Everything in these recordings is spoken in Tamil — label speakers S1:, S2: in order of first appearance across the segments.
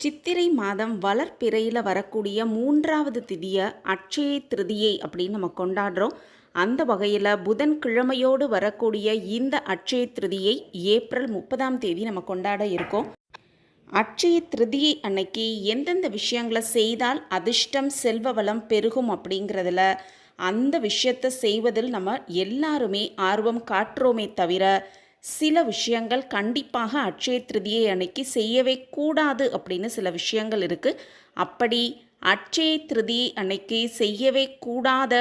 S1: சித்திரை மாதம் வளர்ப்பிறையில் வரக்கூடிய மூன்றாவது திதியை அட்சய திருதியை அப்படின்னு நம்ம கொண்டாடுறோம். அந்த வகையில் புதன்கிழமையோடு வரக்கூடிய இந்த அட்சய திருதியை ஏப்ரல் முப்பதாம் தேதி நம்ம கொண்டாட இருக்கோம். அட்சய திருதியை அன்னைக்கு எந்தெந்த விஷயங்களை செய்தால் அதிர்ஷ்டம் செல்வ வளம் பெருகும் அப்படிங்கிறதுல அந்த விஷயத்தை செய்வதில் நம்ம எல்லாருமே ஆர்வம் காட்டுறோமே தவிர சில விஷயங்கள் கண்டிப்பாக அட்சய திருதியை அன்னைக்கு செய்யவே கூடாது அப்படின்னு சில விஷயங்கள் இருக்குது அப்படி அட்சய திருதி அன்னைக்கு செய்யவே கூடாத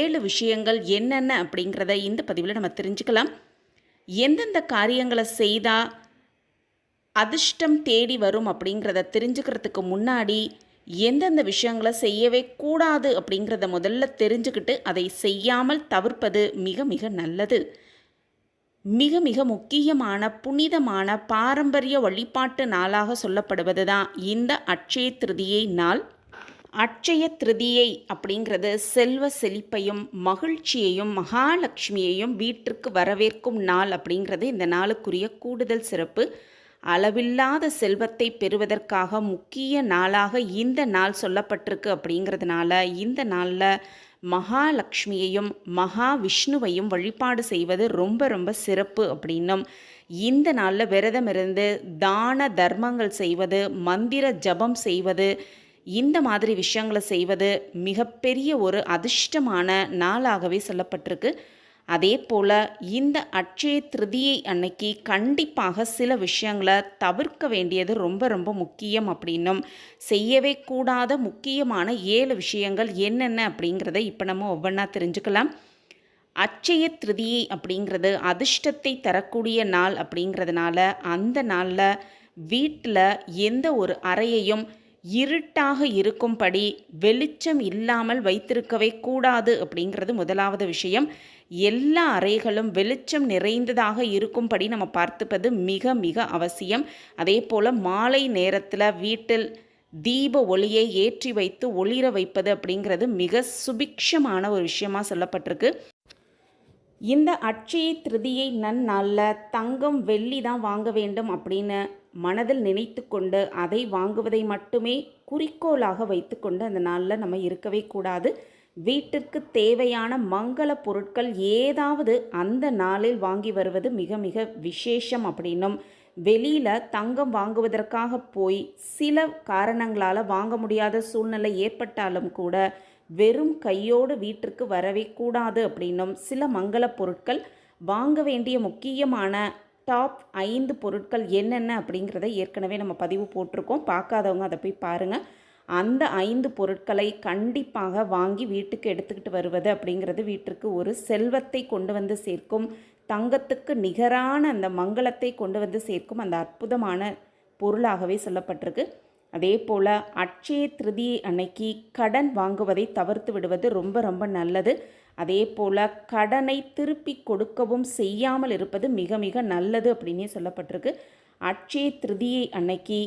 S1: ஏழு விஷயங்கள் என்னென்ன அப்படிங்கிறத இந்த பதிவில் நம்ம தெரிஞ்சுக்கலாம். எந்தெந்த காரியங்களை செய்தால் அதிர்ஷ்டம் தேடி வரும் அப்படிங்கிறத தெரிஞ்சுக்கிறதுக்கு முன்னாடி எந்தெந்த விஷயங்களை செய்யவே கூடாது அப்படிங்கிறத முதல்ல தெரிஞ்சுக்கிட்டு அதை செய்யாமல் தவிர்ப்பது மிக மிக நல்லது. மிக மிக முக்கியமான புனிதமான பாரம்பரிய வழிபாட்டு நாளாக சொல்லப்படுவது தான் இந்த அட்சய திருதியை நாள். அட்சய திருதியை அப்படிங்கிறது செல்வ செழிப்பையும் மகிழ்ச்சியையும் மகாலட்சுமியையும் வீட்டிற்கு வரவேற்கும் நாள் அப்படிங்கிறது இந்த நாளுக்குரிய கூடுதல் சிறப்பு. அளவில்லாத செல்வத்தை பெறுவதற்காக முக்கிய நாளாக இந்த நாள் சொல்லப்பட்டிருக்கு அப்படிங்கிறதுனால இந்த நாளில் மகாலட்சுமியையும் மகாவிஷ்ணுவையும் வழிபாடு செய்வது ரொம்ப ரொம்ப சிறப்பு அப்படின்னும். இந்த நாளில் விரதம் இருந்து தான தர்மங்கள் செய்வது மந்திர ஜபம் செய்வது இந்த மாதிரி விஷயங்களை செய்வது மிகப்பெரிய ஒரு அதிர்ஷ்டமான நாளாகவே சொல்லப்பட்டிருக்கு. அதே போல் இந்த அட்சய திருதியை அன்னைக்கு கண்டிப்பாக சில விஷயங்களை தவிர்க்க வேண்டியது ரொம்ப ரொம்ப முக்கியம் அப்படின்னும். செய்யவே கூடாத முக்கியமான ஏழு விஷயங்கள் என்னென்ன அப்படிங்கிறத இப்போ நம்ம ஒவ்வொன்றா தெரிஞ்சுக்கலாம். அச்சய திருதியை அப்படிங்கிறது அதிர்ஷ்டத்தை தரக்கூடிய நாள் அப்படிங்கிறதுனால அந்த நாளில் வீட்டில் எந்த ஒரு அறையையும் இருட்டாக இருக்கும்படி வெளிச்சம் இல்லாமல் வைத்திருக்கவே கூடாது அப்படிங்கிறது முதலாவது விஷயம். எல்லா அறைகளும் வெளிச்சம் நிறைந்ததாக இருக்கும்படி நம்ம பார்த்துப்பது மிக மிக அவசியம். அதே போல் மாலை நேரத்தில் வீட்டில் தீப ஒளியை ஏற்றி வைத்து ஒளிர வைப்பது அப்படிங்கிறது மிக சுபிக்ஷமான ஒரு விஷயமா சொல்லப்பட்டிருக்கு. இந்த அட்சய திருதியை நன்னாளில் தங்கம் வெள்ளி தான் வாங்க வேண்டும் அப்படின்னு மனதில் நினைத்து கொண்டு அதை வாங்குவதை மட்டுமே குறிக்கோளாக வைத்துக்கொண்டு அந்த நாளில் நம்ம இருக்கவே கூடாது. வீட்டிற்கு தேவையான மங்கள பொருட்கள் ஏதாவது அந்த நாளில் வாங்கி வருவது மிக மிக விசேஷம் அப்படின்னும். வெளியில் தங்கம் வாங்குவதற்காக போய் சில காரணங்களால் வாங்க முடியாத சூழ்நிலை ஏற்பட்டாலும் கூட வெறும் கையோடு வீட்டிற்கு வரவே கூடாது அப்படின்னும் சில மங்கள பொருட்கள் வாங்க வேண்டிய முக்கியமான டாப் ஐந்து பொருட்கள் என்னென்ன அப்படிங்கிறத ஏற்கனவே நம்ம பதிவு போட்டிருக்கோம். பார்க்காதவங்க அதை போய் பாருங்கள் அந்த ஐந்து பொருட்களை கண்டிப்பாக வாங்கி வீட்டுக்கு எடுத்துக்கிட்டு வருவது அப்படிங்கிறது வீட்டிற்கு ஒரு செல்வத்தை கொண்டு வந்து சேர்க்கும் தங்கத்துக்கு நிகரான அந்த மங்களத்தை கொண்டு வந்து சேர்க்கும் அந்த அற்புதமான பொருளாகவே சொல்லப்பட்டிருக்கு. அதே போல் அட்சய திருதி அன்னைக்கு கடன் வாங்குவதை தவிர்த்து விடுவது ரொம்ப ரொம்ப நல்லது. அதே போல் கடனை திருப்பி கொடுக்கவும் செய்யாமல் இருப்பது மிக மிக நல்லது அப்படின்னே சொல்லப்பட்டிருக்கு. அட்சய திருதியை அன்னைக்கு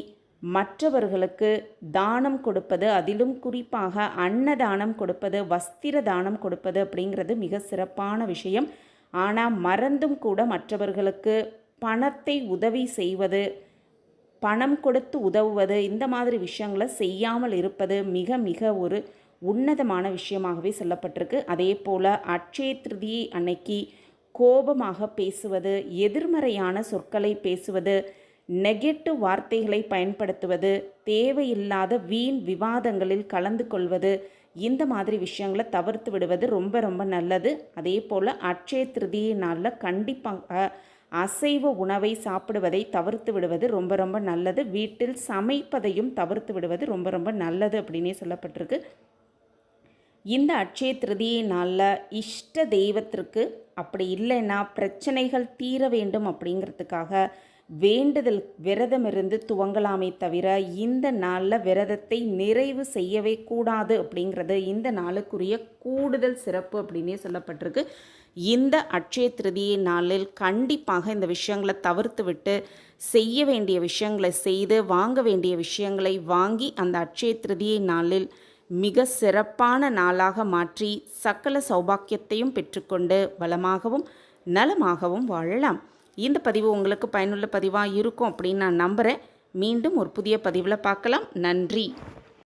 S1: மற்றவர்களுக்கு தானம் கொடுப்பது அதிலும் குறிப்பாக அன்னதானம் கொடுப்பது வஸ்திர தானம் கொடுப்பது அப்படிங்கிறது மிக சிறப்பான விஷயம். ஆனால் மறந்தும் கூட மற்றவர்களுக்கு பணத்தை உதவி செய்வது பணம் கொடுத்து உதவுவது இந்த மாதிரி விஷயங்களை செய்யாமல் இருப்பது மிக மிக ஒரு உன்னதமான விஷயமாகவே சொல்லப்பட்டிருக்கு. அதே போல் அட்சய திருதியை அன்னைக்கு கோபமாக பேசுவது எதிர்மறையான சொற்களை பேசுவது நெகட்டிவ் வார்த்தைகளை பயன்படுத்துவது தேவையில்லாத வீண் விவாதங்களில் கலந்து கொள்வது இந்த மாதிரி விஷயங்களை தவிர்த்து விடுவது ரொம்ப ரொம்ப நல்லது. அதே போல் அட்சய திருதியை நாளில் கண்டிப்பாக அசைவ உணவை சாப்பிடுவதை தவிர்த்து விடுவது ரொம்ப ரொம்ப நல்லது. வீட்டில் சமைப்பதையும் தவிர்த்து விடுவது ரொம்ப ரொம்ப நல்லது அப்படின்னே சொல்லப்பட்டிருக்கு. இந்த அட்சய திருதியை நாளில் இஷ்ட தெய்வத்திற்கு அப்படி இல்லைன்னா பிரச்சனைகள் தீர வேண்டும் அப்படிங்கிறதுக்காக வேண்டுதல் விரதமிருந்து துவங்கலாமே தவிர இந்த நாளில் விரதத்தை நிறைவு செய்யவே கூடாது அப்படிங்கிறது இந்த நாளுக்குரிய கூடுதல் சிறப்பு அப்படின்னே சொல்லப்பட்டிருக்கு. இந்த அட்சய திருதியை நாளில் கண்டிப்பாக இந்த விஷயங்களை தவிர்த்து விட்டு செய்ய வேண்டிய விஷயங்களை செய்து வாங்க வேண்டிய விஷயங்களை வாங்கி அந்த அட்சய திருதியை நாளில் மிக சிறப்பான நாளாக மாற்றி சக்கல சௌபாக்கியத்தையும் பெற்றுக்கொண்டு வளமாகவும் நலமாகவும் வாழலாம். இந்த பதிவு உங்களுக்கு பயனுள்ள பதிவாக இருக்கும் அப்படின்னு நான் நம்புகிறேன் மீண்டும் ஒரு புதிய பதிவில் பார்க்கலாம். நன்றி.